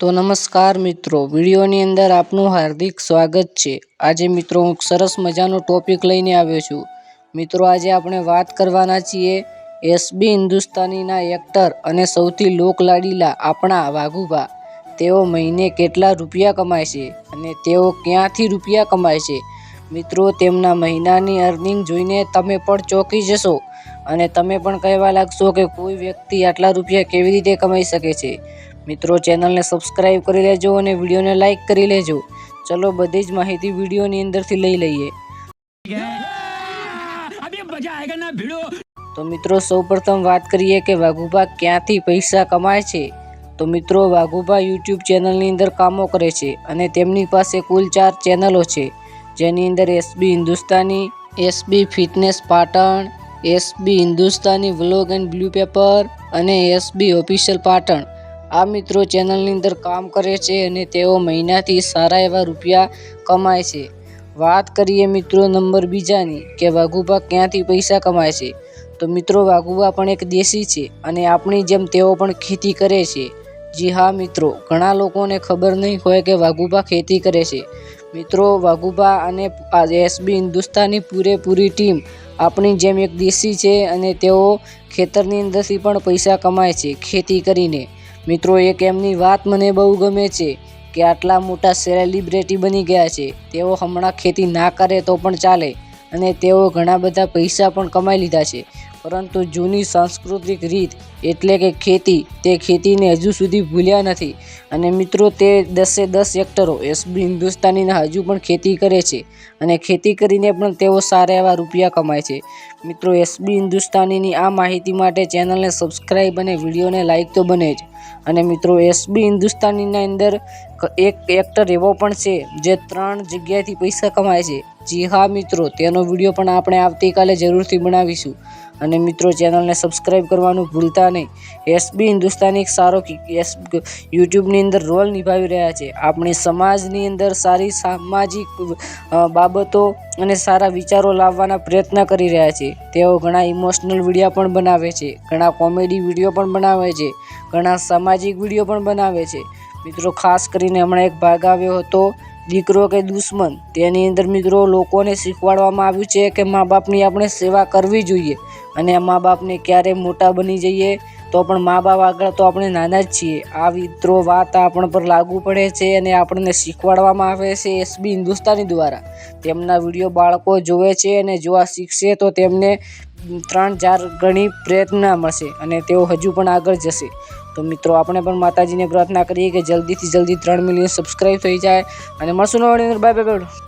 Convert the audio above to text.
તો નમસ્કાર મિત્રો, વિડીયોની અંદર આપનું હાર્દિક સ્વાગત છે. આજે મિત્રો હું સરસ મજાનો ટોપિક લઈને આવ્યો છું. મિત્રો, આજે આપણે વાત કરવાના છીએ એસબી હિન્દુસ્તાનીના એક્ટર અને સૌથી લોકલાડીલા આપણા વાઘુભા. તેઓ મહિને કેટલા રૂપિયા કમાય છે અને તેઓ ક્યાંથી રૂપિયા કમાય છે? મિત્રો, તેમના મહિનાની અર્નિંગ જોઈને તમે પણ ચોંકી જશો અને તમે પણ કહેવા લાગશો કે કોઈ વ્યક્તિ આટલા રૂપિયા કેવી રીતે કમાઈ શકે છે? મિત્રો, ચેનલને સબસ્ક્રાઈબ કરી લેજો અને વિડીયોને લાઇક કરી લેજો. ચલો, બધી જ માહિતી વિડીયોની અંદરથી લઈ લઈએ. તો મિત્રો, સૌપ્રથમ વાત કરીએ કે વાઘુભા ક્યાંથી પૈસા કમાય છે? તો મિત્રો, વાઘુભા યુટ્યુબ ચેનલની અંદર કામો કરે છે અને તેમની પાસે કુલ ચાર ચેનલો છે. જેની અંદર SB Hindustani, SB fitness Patan, SB Hindustani vlog and blue paper અને એસબી ઓફિશિયલ પાટણ. આ મિત્રો ચેનલની અંદર કામ કરે છે અને તેઓ મહિનાથી સારા એવા રૂપિયા કમાય છે. વાત કરીએ મિત્રો નંબર બીજાની કે વાઘુભા ક્યાંથી પૈસા કમાય છે? તો મિત્રો વાઘુબા પણ એક દેશી છે અને આપણી જેમ તેઓ પણ ખેતી કરે છે. જી હા મિત્રો, ઘણા લોકોને ખબર નહીં હોય કે વાઘુબા ખેતી કરે છે. મિત્રો વાઘુબા અને એસબી હિન્દુસ્તાનની પૂરેપૂરી ટીમ આપણી જેમ એક દેશી છે અને તેઓ ખેતરની અંદરથી પણ પૈસા કમાય છે ખેતી કરીને. મિત્રો એક એમની વાત મને બહુ ગમે છે કે આટલા મોટા સેલિબ્રિટી બની ગયા છે. તેઓ હમણાં ખેતી ના કરે તો પણ ચાલે અને તેઓ ઘણા બધા પૈસા પણ કમાઈ લીધા છે. પરંતુ જૂની સાંસ્કૃતિક રીત એટલે કે ખેતી તે ખેતીને હજુ સુધી ભૂલ્યા નથી અને મિત્રો તે દસે દસ એક્ટરો એસબી હિન્દુસ્તાનીના હજુ પણ ખેતી કરે છે અને ખેતી કરીને પણ તેઓ સારા એવા રૂપિયા કમાય છે. મિત્રો એસબી હિન્દુસ્તાનીની આ માહિતી માટે ચેનલને સબસ્ક્રાઈબ અને વિડીયોને લાઈક તો બને જ. અને મિત્રો એસબી હિન્દુસ્તાનીના અંદર એક એક્ટર એવો પણ છે, જે ત્રણ જગ્યાએથી પૈસા કમાય છે. જી હા મિત્રો, તેનો વીડિયો પણ આપણે આવતીકાલે જરૂરથી બનાવીશું. અને મિત્રો, ચેનલને સબસ્ક્રાઈબ કરવાનું ભૂલતા નહીં. એસબી હિન્દુસ્તાની એક સારો એસ, યુટ્યુબની અંદર રોલ નિભાવી રહ્યા છે. આપણી સમાજની અંદર સારી સામાજિક બાબતો અને સારા વિચારો લાવવાના પ્રયત્ન કરી રહ્યા છે. તેઓ ઘણા ઇમોશનલ વીડિયો પણ બનાવે છે. ઘણા કોમેડી વીડિયો પણ બનાવે છે. ઘણા સામાજિક વીડિયો પણ બનાવે છે. મિત્રો, ખાસ કરીને હમણાં એક ભાગ આવ્યો હતો દીકરો કે દુશ્મન. તેની અંદર મિત્રો લોકોને શીખવાડવામાં આવ્યું છે કે મા બાપની આપણે સેવા કરવી જોઈએ અને મા બાપને ક્યારે મોટા બની જઈએ તો પણ મા બાપ આગળ તો આપણે નાના જ છીએ. આ મિત્રો વાત આપણ પર લાગુ પડે છે અને આપણને શીખવાડવામાં આવે છે એસબી હિન્દુસ્તાની દ્વારા. તેમના વીડિયો બાળકો જોવે છે અને જોવા શીખશે તો તેમને ત્રણ ચાર ગણી પ્રેરણા મળશે અને તેઓ હજુ પણ આગળ જશે. તો મિત્રો, આપણે પણ માતાજીને પ્રાર્થના કરીએ કે જલ્દીથી જલ્દી ત્રણ મિલિયન સબસ્ક્રાઈબ થઈ જાય. અને મળશું બાય બાય બાય